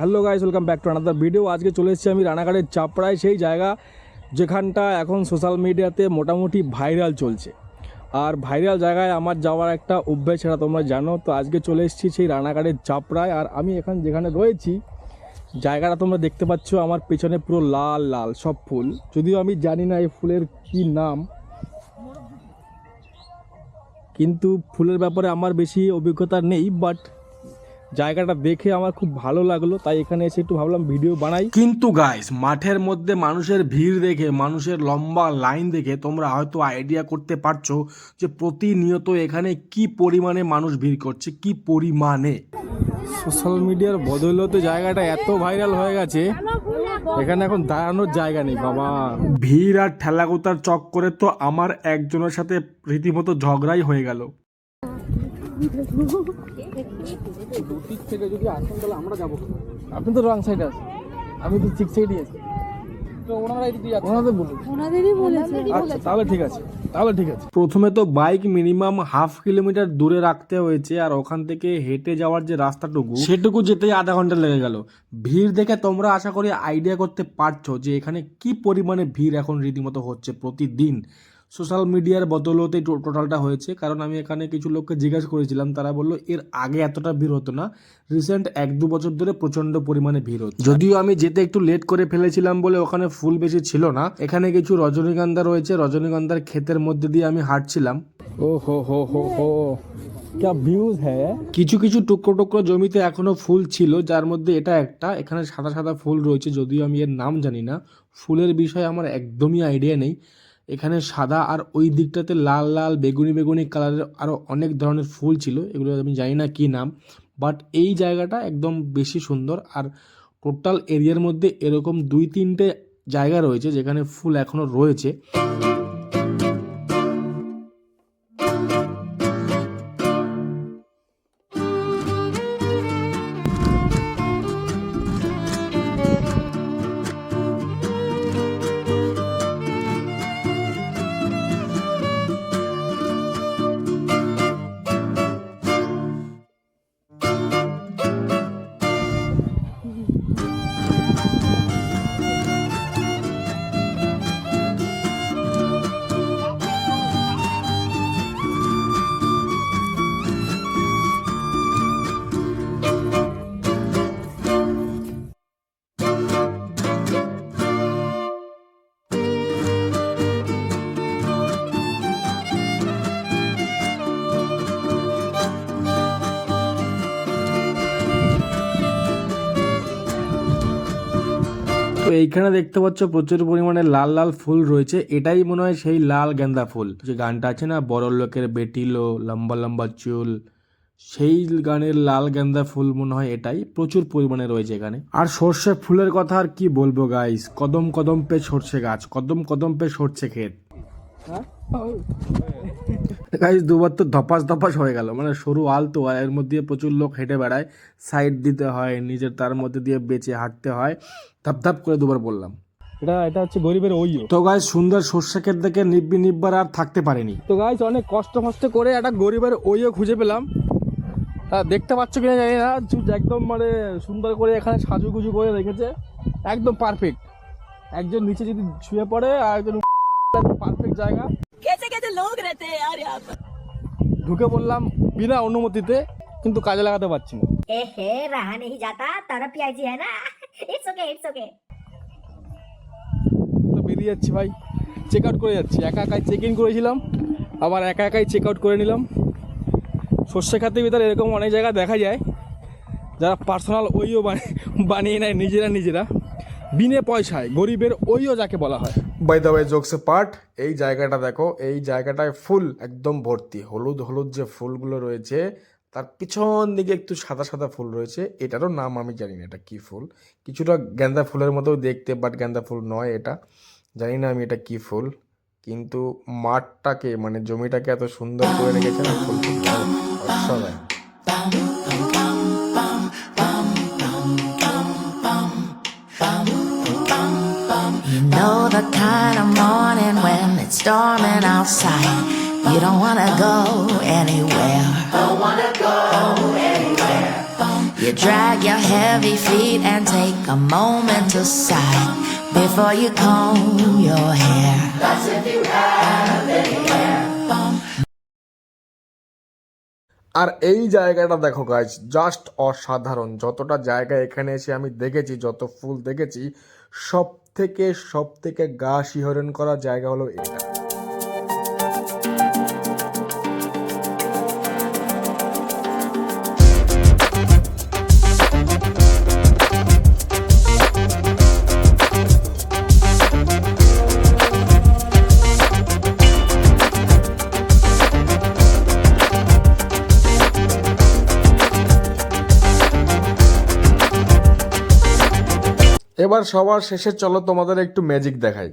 Hello guys, welcome back to another video আজকে চলে এসেছি আমি রানাঘাটের চাপড়ায়, সেই জায়গা যেখানটা এখন সোশ্যাল মিডিয়াতে মোটামুটি ভাইরাল চলছে। আর ভাইরাল জায়গায় আমার যাওয়ার একটা অভ্যাস সেটা তোমরা জানো, তো আজকে চলে এসেছি সেই রানাঘাটের চাপড়ায়। আর আমি এখানে যেখানে রয়েছি, জায়গাটা তোমরা দেখতে পাচ্ছ, আমার পেছনে পুরো লাল লাল সব ফুল। যদিও আমি জানি না এই ফুলের কি নাম, কিন্তু ফুলের ব্যাপারে আমার বেশি অভিজ্ঞতা নেই বাট জায়গাটা দেখে আমার খুব ভালো লাগল তাই এখানে এসে একটু ভাবলাম ভিডিও বানাই। কিন্তু গাইস মাঠের মধ্যে মানুষের ভিড় দেখে মানুষের লম্বা লাইন দেখে তোমরা হয়তো আইডিয়া করতে পারছ যে প্রতিনিয়ত এখানে কি পরিমাণে মানুষ ভিড় করছে কি পরিমাণে। সোশ্যাল মিডিয়ার বদৌলতে জায়গাটা এত ভাইরাল হয়ে গেছে এখানে এখন দাঁড়ানোর জায়গা নেই বাবা। ভিড় আর ঠেলাগোতার চক করে তো আমার একজনের সাথে রীতিমতো ঝগড়াই হয়ে গেল। দুদিক থেকে যদি আসেন তাহলে আমরা যাব আপনি তো রং সাইডে আছেন। আমি তো ঠিক সাইডে আছি। আচ্ছা তাহলে ঠিক আছে। তাহলে ঠিক আছে। প্রথমে তো বাইক মিনিমাম হাফ কিলোমিটার দূরে রাখতে হয়েছে আর ওখান থেকে হেঁটে যাওয়ার যে রাস্তাটুকু সেটুকু যেতেই আধা ঘণ্টা লেগে গেল। ভিড় দেখে তোমরা আশা করি আইডিয়া করতে পারছ যে এখানে কি পরিমাণে ভিড় এখন রীতিমতো হচ্ছে প্রতিদিন। সোশ্যাল মিডিয়ার বদলতে টোটালটা হয়েছে। কারণ আমি এখানে কিছু লোককে জিজ্ঞাসা করেছিলাম তারা বলল এর আগে এতটা ভিড় হতো না। রিসেন্ট এক দু বছর ধরে প্রচণ্ড পরিমাণে ভিড় হচ্ছে। যদিও আমি যেতে একটু লেট করে ফেলেছিলাম বলে ওখানে ফুল বেশি ছিল না। এখানে কিছু রজনীগন্ধা রয়েছে। রজনীগন্ধার ক্ষেতের মধ্যে দিয়ে আমি হাঁটছিলাম। ও হো হো হো হো। क्या ভিউজ হ্যাঁ কিছু কিছু টুকরো টুকরো জমিতে এখনও ফুল ছিল যার মধ্যে এটা একটা। এখানে সাদা সাদা ফুল রয়েছে যদিও আমি এর নাম জানি না। ফুলের বিষয়ে আমার একদমই আইডিয়া নেই। এখানে সাদা আর ওই দিকটাতে লাল লাল, বেগুনি বেগুনি কালারের আরও অনেক ধরনের ফুল ছিল। এগুলো আমি জানি না কী নাম। বাট এই জায়গাটা একদম বেশি সুন্দর আর টোটাল এরিয়ার মধ্যে এরকম দুই, তিনটে জায়গা রয়েছে যেখানে ফুল এখনও রয়েছে। এইখানে দেখতে পাচ্ছ প্রচুর পরিমাণে লাল লাল ফুল রয়েছে। এটাই মনে হয় সেই লাল গেন্দা ফুল। যে গানটা আছে না, বড় লোকের বেটিলো লম্বা লম্বা চুল, সেই গানের লাল গেন্দা ফুল মনে হয় এটাই। প্রচুর পরিমাণে রয়েছে এখানে। আর সর্ষে ফুলের কথা আর কি বলব গাইস কদম কদম পে সর্ষে গাছ, কদম কদম পে সর্ষে ক্ষেত। গাইজ দুবার তো ধপাস ধপাস হয়ে গেল। মানে সরু আলতো আর এর মধ্যে প্রচুর লোক হেঁটে বেড়ায়। সাইড দিতে হয় নিজের তার মধ্যে দিয়ে বেঁচে হাঁটতে হয়। ধাপ ধাপ করে দুবার বললাম। এটা এটা হচ্ছে গরিবের ওই তো গাইজ সুন্দর সর্ষে ক্ষেত দেখে নিব্বি নিব্বার আর থাকতে পারেনি। তো গাইজ অনেক কষ্ট ফষ্ট করে একটা গরিবের ওইও খুঁজে পেলাম। হ্যাঁ দেখতে পাচ্ছ কিনা জানি না একদম মানে সুন্দর করে এখানে সাজুগুজু করে রেখেছে। একদম পারফেক্ট একজন নিচে যদি শুয়ে পড়ে আর একজন পারফেক্ট জায়গা। लोग रहते हैं यार यहाँ पर ঢুকে বললাম বিনা অনুমতিতে কিন্তু কাজে লাগাতে পারছি না ए हे रहा नहीं जाता तरफ पियाजी है ना इट्स ओके इट्स ओके তো বেরিয়ে যাচ্ছি ভাই চেক আউট করে যাচ্ছি একা একাই চেক ইন করেছিলাম আবার একা একাই চেক আউট করে নিলাম সর্ষে খাতের ভিতরে এরকম অনেক জায়গা দেখা যায় যারা পার্সোনাল ওইও বানিয়ে বানিয়ে নেয় নিজেরা নিজেরা বিনে পয়সায় গরিবের ওইও যাকে বলা হয় বাই দ্য ওয়ে জোকসে পার্ট এই জায়গাটা দেখো, এই জায়গাটায় ফুল একদম ভর্তি। হলুদ হলুদ যে ফুলগুলো রয়েছে, তার পিছন দিকে একটু সাদা সাদা ফুল রয়েছে। এটারও নাম আমি জানি না এটা কি ফুল। কিছুটা গেন্দা ফুলের মতো দেখতে বাট গেন্দা ফুল নয় এটা। জানি না আমি এটা কি ফুল। কিন্তু মাঠটাকে মানে জমিটাকে এত সুন্দর করে রেখেছে না ফুল অসাধারণ। Know the kind of morning when it's storming outside. You don't wanna go anywhere. Don't wanna go anywhere. You drag your heavy feet and take a moment to sigh before you comb your hair. That's if you have any আর এই জায়গাটা দেখো guys just অসাধারণ যতটা জায়গা এখানে এসে আমি দেখেছি যত ফুল দেখেছি সব থেকে সব থেকে গা শিহরণ করা জায়গা হলো এটা। এবার সবার শেষে চলো তোমাদের একটু ম্যাজিক দেখাই।